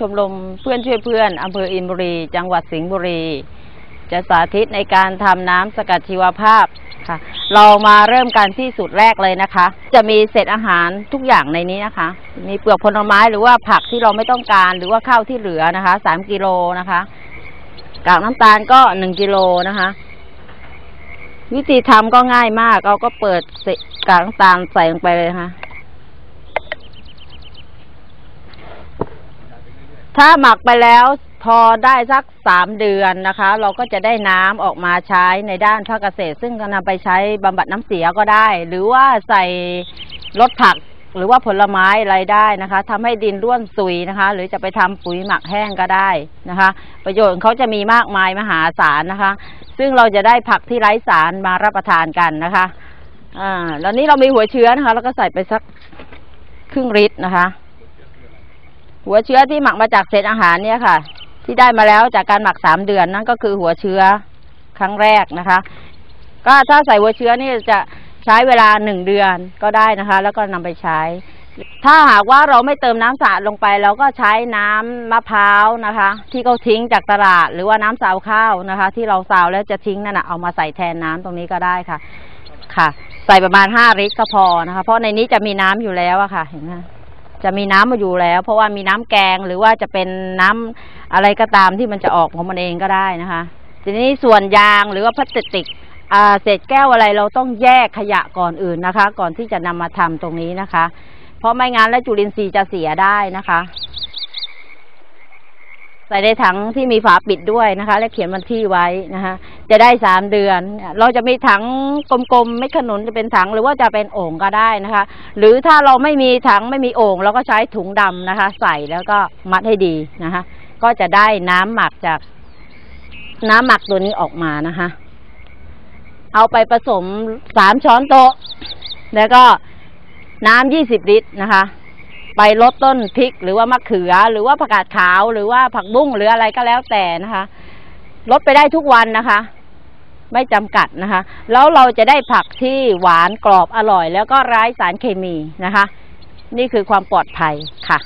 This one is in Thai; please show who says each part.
Speaker 1: ชมรมเพื่อนช่วยเพื่อนอำเภออินบุรี จังหวัดสิงห์บุรี จะสาธิตในการทำน้ำสกัดชีวภาพค่ะ เรามาเริ่มกันที่สูตรแรกเลยนะคะ จะมีเศษอาหารทุกอย่างในนี้นะคะ มีเปลือกผลไม้หรือว่าผักที่เราไม่ต้องการหรือว่าข้าวที่เหลือนะคะสามกิโลนะคะกากน้ำตาลก็หนึ่งกิโลนะคะ วิธีทำก็ง่ายมากเราก็เปิดกากน้ำตาลใส่ลงไปเลยค่ะ ถ้าหมักไปแล้วพอได้สักสามเดือนนะคะ เราก็จะได้น้ำออกมาใช้ในด้านภาคเกษตร ซึ่งก็นำไปใช้บำบัดน้ำเสียก็ได้ หรือว่าใส่รถผักหรือว่าผลไม้อะไรได้นะคะทำให้ดินร่วนซุยนะคะ หรือจะไปทำปุ๋ยหมักแห้งก็ได้นะคะ ประโยชน์เขาจะมีมากมายมหาศาลนะคะ ซึ่งเราจะได้ผักที่ไร้สารมารับประทานกันนะคะอ่าแล้วนี้เรามีหัวเชื้อนะคะ แล้วก็ใส่ไปสักครึ่งลิตรนะคะ หัวเชื้อที่หมักมาจากเศษอาหารเนี่ยค่ะ ที่ได้มาแล้วจากการหมักสามเดือนนั่นก็คือหัวเชื้อครั้งแรกนะคะ ก็ถ้าใส่หัวเชื้อนี่จะใช้เวลาหนึ่งเดือนก็ได้นะคะ แล้วก็นำไปใช้ ถ้าหากว่าเราไม่เติมน้ำสะอาดลงไป เราก็ใช้น้ำมะพร้าวนะคะ ที่เขาทิ้งจากตลาด หรือว่าน้ำซาวข้าวนะคะ ที่เราซาวแล้วจะทิ้งนั่นนะเอามาใส่แทนน้ำตรงนี้ก็ได้ค่ะ ค่ะ ใส่ประมาณห้าลิตรก็พอนะคะ เพราะในนี้จะมีน้ำอยู่แล้วอะค่ะ เห็นไหม จะมีน้ำมาอยู่แล้ว เพราะว่ามีน้ำแกงหรือว่าจะเป็นน้ำอะไรก็ตามที่มันจะออกของมันเองก็ได้นะคะ ทีนี้ส่วนยางหรือว่าพลาสติกเศษแก้วอะไรเราต้องแยกขยะก่อนอื่นนะคะ ก่อนที่จะนำมาทำตรงนี้นะคะ เพราะไม่งั้นแล้วจุลินทรีย์จะเสียได้นะคะ ใส่ในถังที่มีฝาปิดด้วยนะคะ และเขียนวันที่ไว้นะคะ จะได้สามเดือน เราจะมีถังกลมๆไม่ขนุนจะเป็นถังหรือว่าจะเป็นโอ่งก็ได้นะคะ หรือถ้าเราไม่มีถังไม่มีโอ่งเราก็ใช้ถุงดำนะคะ ใส่แล้วก็มัดให้ดีนะคะ ก็จะได้น้ำหมักจากน้ำหมักตัวนี้ออกมานะคะ เอาไปผสมสามช้อนโต๊ะ แล้วก็น้ำยี่สิบลิตรนะคะ ไปลดต้นพริกหรือว่ามะเขือ หรือว่าผักกาดขาว หรือว่าผักบุ้งหรืออะไรก็แล้วแต่นะคะลดไปได้ทุกวันนะคะ ไม่จำกัดนะคะ แล้วเราจะได้ผักที่หวานกรอบอร่อย แล้วก็ไร้สารเคมีนะคะ นี่คือความปลอดภัยค่ะ